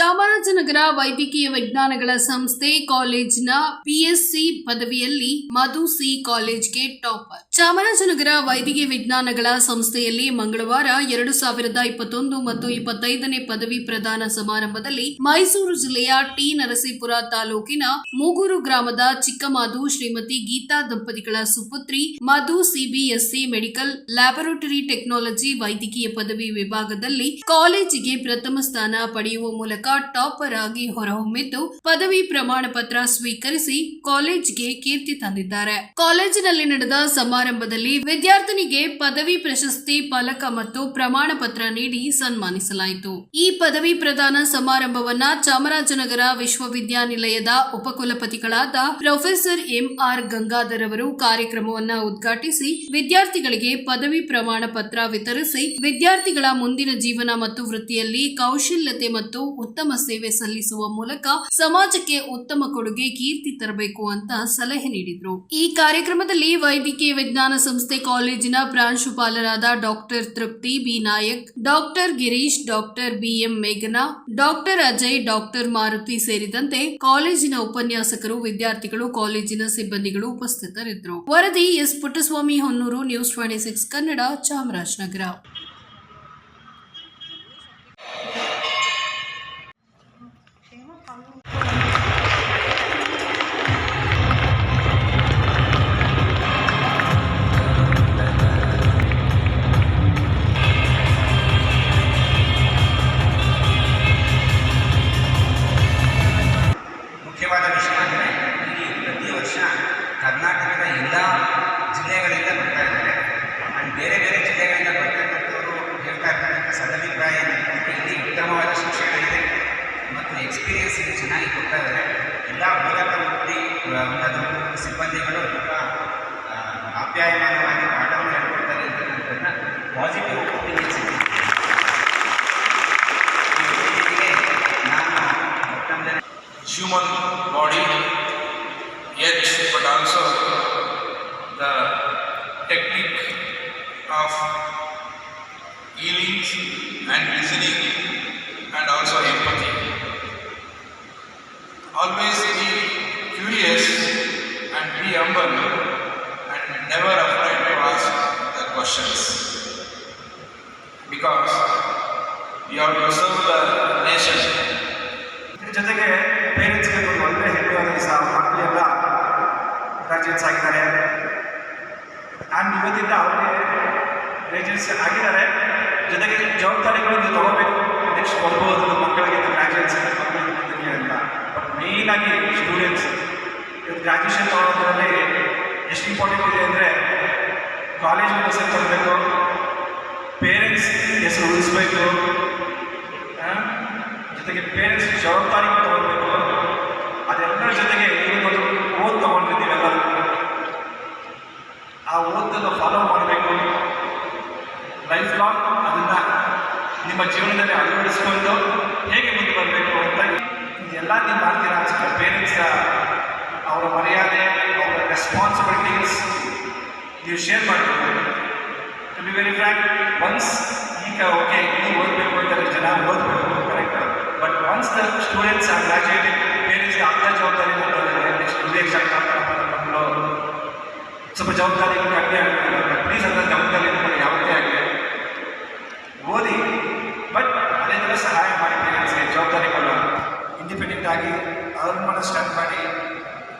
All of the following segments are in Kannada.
ಚಾಮರಾಜನಗರ ವೈದ್ಯಕೀಯ ವಿಜ್ಞಾನಗಳ ಸಂಸ್ಥೆ ಕಾಲೇಜಿನ ಪಿಎಸ್ಸಿ ಪದವಿಯಲ್ಲಿ ಮಧು ಸಿ ಕಾಲೇಜ್ಗೆ ಟಾಪರ್. ಚಾಮರಾಜನಗರ ವೈದ್ಯಕೀಯ ವಿಜ್ಞಾನಗಳ ಸಂಸ್ಥೆಯಲ್ಲಿ ಮಂಗಳವಾರ ಎರಡು ಸಾವಿರದ ಇಪ್ಪತ್ತೊಂದು ಮತ್ತು ಇಪ್ಪತ್ತೈದನೇ ಪದವಿ ಪ್ರದಾನ ಸಮಾರಂಭದಲ್ಲಿ ಮೈಸೂರು ಜಿಲ್ಲೆಯ ಟಿ ನರಸೀಪುರ ತಾಲೂಕಿನ ಮೂಗೂರು ಗ್ರಾಮದ ಚಿಕ್ಕಮಾಧು ಶ್ರೀಮತಿ ಗೀತಾ ದಂಪತಿಗಳ ಸುಪುತ್ರಿ Madhu C BSc medical laboratory technology ವೈದ್ಯಕೀಯ ಪದವಿ ವಿಭಾಗದಲ್ಲಿ ಕಾಲೇಜಿಗೆ ಪ್ರಥಮ ಸ್ಥಾನ ಪಡೆಯುವ ಮೂಲಕ ಟಾಪರ್ ಆಗಿ ಹೊರಹೊಮ್ಮಿದ್ದು ಪದವಿ ಪ್ರಮಾಣ ಪತ್ರ ಸ್ವೀಕರಿಸಿ ಕಾಲೇಜ್ಗೆ ಕೀರ್ತಿ ತಂದಿದ್ದಾರೆ. ಕಾಲೇಜಿನಲ್ಲಿ ನಡೆದ ಸಮಾರಂಭದಲ್ಲಿ ವಿದ್ಯಾರ್ಥಿನಿಗೆ ಪದವಿ ಪ್ರಶಸ್ತಿ, ಫಲಕ ಮತ್ತು ಪ್ರಮಾಣ ಪತ್ರ ನೀಡಿ ಸನ್ಮಾನಿಸಲಾಯಿತು. ಈ ಪದವಿ ಪ್ರದಾನ ಸಮಾರಂಭವನ್ನ ಚಾಮರಾಜನಗರ ವಿಶ್ವವಿದ್ಯಾನಿಲಯದ ಉಪಕುಲಪತಿಗಳಾದ ಪ್ರೊಫೆಸರ್ ಎಂಆರ್ ಗಂಗಾಧರ್ ಅವರು ಕಾರ್ಯಕ್ರಮವನ್ನ ಉದ್ಘಾಟಿಸಿ ವಿದ್ಯಾರ್ಥಿಗಳಿಗೆ ಪದವಿ ಪ್ರಮಾಣ ಪತ್ರ ವಿತರಿಸಿ ವಿದ್ಯಾರ್ಥಿಗಳ ಮುಂದಿನ ಜೀವನ ಮತ್ತು ವೃತ್ತಿಯಲ್ಲಿ ಕೌಶಲ್ಯತೆ ಮತ್ತು ಉತ್ತಮ ಸೇವೆ ಸಲ್ಲಿಸುವ ಮೂಲಕ ಸಮಾಜಕ್ಕೆ ಉತ್ತಮ ಕೊಡುಗೆ, ಕೀರ್ತಿ ತರಬೇಕು ಅಂತ ಸಲಹೆ ನೀಡಿದ್ರು. ಈ ಕಾರ್ಯಕ್ರಮದಲ್ಲಿ ವೈದ್ಯಕೀಯ ವಿಜ್ಞಾನ ಸಂಸ್ಥೆ ಕಾಲೇಜಿನ ಪ್ರಾಂಶುಪಾಲರಾದ doctor Trupti B. Nayak, doctor Girish, doctor BM ಮೇಘನಾ, ಡಾಕ್ಟರ್ ಅಜಯ್, ಡಾಕ್ಟರ್ ಮಾರುತಿ ಸೇರಿದಂತೆ ಕಾಲೇಜಿನ ಉಪನ್ಯಾಸಕರು, ವಿದ್ಯಾರ್ಥಿಗಳು, ಕಾಲೇಜಿನ ಸಿಬ್ಬಂದಿಗಳು ಉಪಸ್ಥಿತರಿದ್ದರು. ವರದಿ S. Puttaswamy Honnur, news twenty six Kannada, Chamarajanagar. ಜಿಲ್ಲೆಗಳಿಂದ ಬರ್ತಾ ಇದ್ದಾರೆ. ಆ್ಯಂಡ್ ಬೇರೆ ಬೇರೆ ಜಿಲ್ಲೆಗಳಿಂದ ಬರ್ತಕ್ಕಂಥವರು ಹೇಳ್ತಾ ಇರ್ತಕ್ಕಂಥ ಸದಭಿಪ್ರಾಯ ಏನಂತಂದರೆ ಇಲ್ಲಿ ಉತ್ತಮವಾದ ಶಿಕ್ಷಣ ಇದೆ. ಮತ್ತು ಎಕ್ಸ್ಪೀರಿಯನ್ಸ್ ಇಲ್ಲಿ ಚೆನ್ನಾಗಿ ಕೊಡ್ತಾ ಇದ್ದಾರೆ. ಎಲ್ಲ ಮೂಲಕ ಉನ್ನತ ವೃತ್ತಿ ಸಿಬ್ಬಂದಿಗಳು ತುಂಬ ಆಪ್ಯಾಯಮಾನವಾಗಿ ಪಾಠವನ್ನು ಹೇಳ್ಕೊಡ್ತಾರೆ ಅಂತಕ್ಕಂಥದ್ದನ್ನ positive healing and listening and also empathy. Always be curious and be humble and never afraid to ask the questions because you have to serve the nation ಇದ್ರ ಜೊತೆಗೆ ಪೇರೆಂಟ್ಸ್ಗೆ ಒಂದು ಒಳ್ಳೆ ಹೆಣ್ಣುವಾದ ದಿವಸ ಮಕ್ಕಳೆಲ್ಲ ಗ್ರಾಜುಯೇಟ್ಸ್ ಆಗಿದ್ದಾರೆ ಆ್ಯಂಡ್ ಇವತ್ತಿಂದ ಅವ್ರಿಗೆ ಗ್ರಾಜುಯೇಟ್ಸ್ ಆಗಿದ್ದಾರೆ ಬರ್ಬೋದು ಮಕ್ಕಳಿಗೆ ಗ್ರಾಜುಯೇಟ್ಸ್ ಮಕ್ಕಳಿಗೆ ಮುಂದಕ್ಕೆ ಅಂತ. ಬಟ್ ಮೇಯ್ನಾಗಿ ಸ್ಟೂಡೆಂಟ್ಸ್ ಇವತ್ತು ಗ್ರಾಜುಯೇಷನ್ ಮಾಡೋದ್ರಲ್ಲಿ ಎಷ್ಟು ಇಂಪಾರ್ಟೆಂಟ್ ಇದೆ ಅಂದರೆ ಕಾಲೇಜ್ ಹೆಸರು ತರಬೇಕು ಪೇರೆಂಟ್ಸ್ ಹೆಸರು ಉಳಿಸ್ಬೇಕು? ಜೊತೆಗೆ ಪೇರೆಂಟ್ಸ್ ಜವಾಬ್ದಾರಿ ತಗೊಳ್ಬೇಕು. ಅದೆಲ್ಲರ ಜೊತೆಗೆ ಒಂದು ಓದ್ ಎಲ್ಲರೂ. ಆ ಓದನ್ನು ಫಾಲೋ ನಿಮ್ಮ ಜೀವನದಲ್ಲಿ ಅಳವಡಿಸ್ಕೊಂಡು ಹೇಗೆ ಮುಂದೆ ಬರಬೇಕು ಅಂತ ಇದೆಲ್ಲ ನೀವು ಮಾಡ್ತೀರಾ ಚಿಕ್ಕ ಪೇರೆಂಟ್ಸ್ ಅವರ ಮರ್ಯಾದೆ, ಅವರ ರೆಸ್ಪಾನ್ಸಿಬಿಲಿಟೀಸ್ ನೀವು ಶೇರ್ ಮಾಡಬೇಕು to be very frank once ಈಗ ಓಕೆ ನೀವು ಓದಬೇಕು ಅಂತಾರೆ ಜನ ಓದಬೇಕು correct but once the students are graduated ಪೇರೆಂಟ್ಸ್ಗೆ ಅರ್ಧ ಜವಾಬ್ದಾರಿ ನೆಕ್ಸ್ಟ್ ವಿದೇಶ ಮಕ್ಕಳು ಸ್ವಲ್ಪ ಜವಾಬ್ದಾರಿಗಳು ಕಡಿಮೆ ಆಗ್ತದೆ ಪ್ಲೀಸ್ ಅದರ ಜವಾಬ್ದಾರಿ ನಿಮ್ಮಲ್ಲಿ ಯಾವತ್ತೇ ಆಗಲಿ ಓದಿ ಬಟ್ ಅದೇ ಥರ ಸಹಾಯ ಮಾಡಿ ಪೇರೆಂಟ್ಸ್ಗೆ ಜವಾಬ್ದಾರಿಗಳು ಇಂಡಿಪೆಂಡೆಂಟ್ ಆಗಿ ಅರ್ನ್ ಮಾಡೋ ಸ್ಟಾರ್ಟ್ ಮಾಡಿ,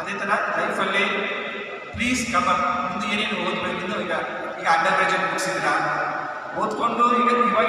ಅದೇ ಥರ ಲೈಫಲ್ಲಿ ಪ್ಲೀಸ್ ಕಮ್ಮ ಮುಂದೆ ಏನೇನು ಓದಬೇಕಿದ್ದು ಈಗ ಈಗ ಅಂಡರ್ ಗ್ರಾಜುಯೇಟ್ ಮುಗಿಸಿದ್ರ ಓದ್ಕೊಂಡು, ಈಗ ಇವಾಗ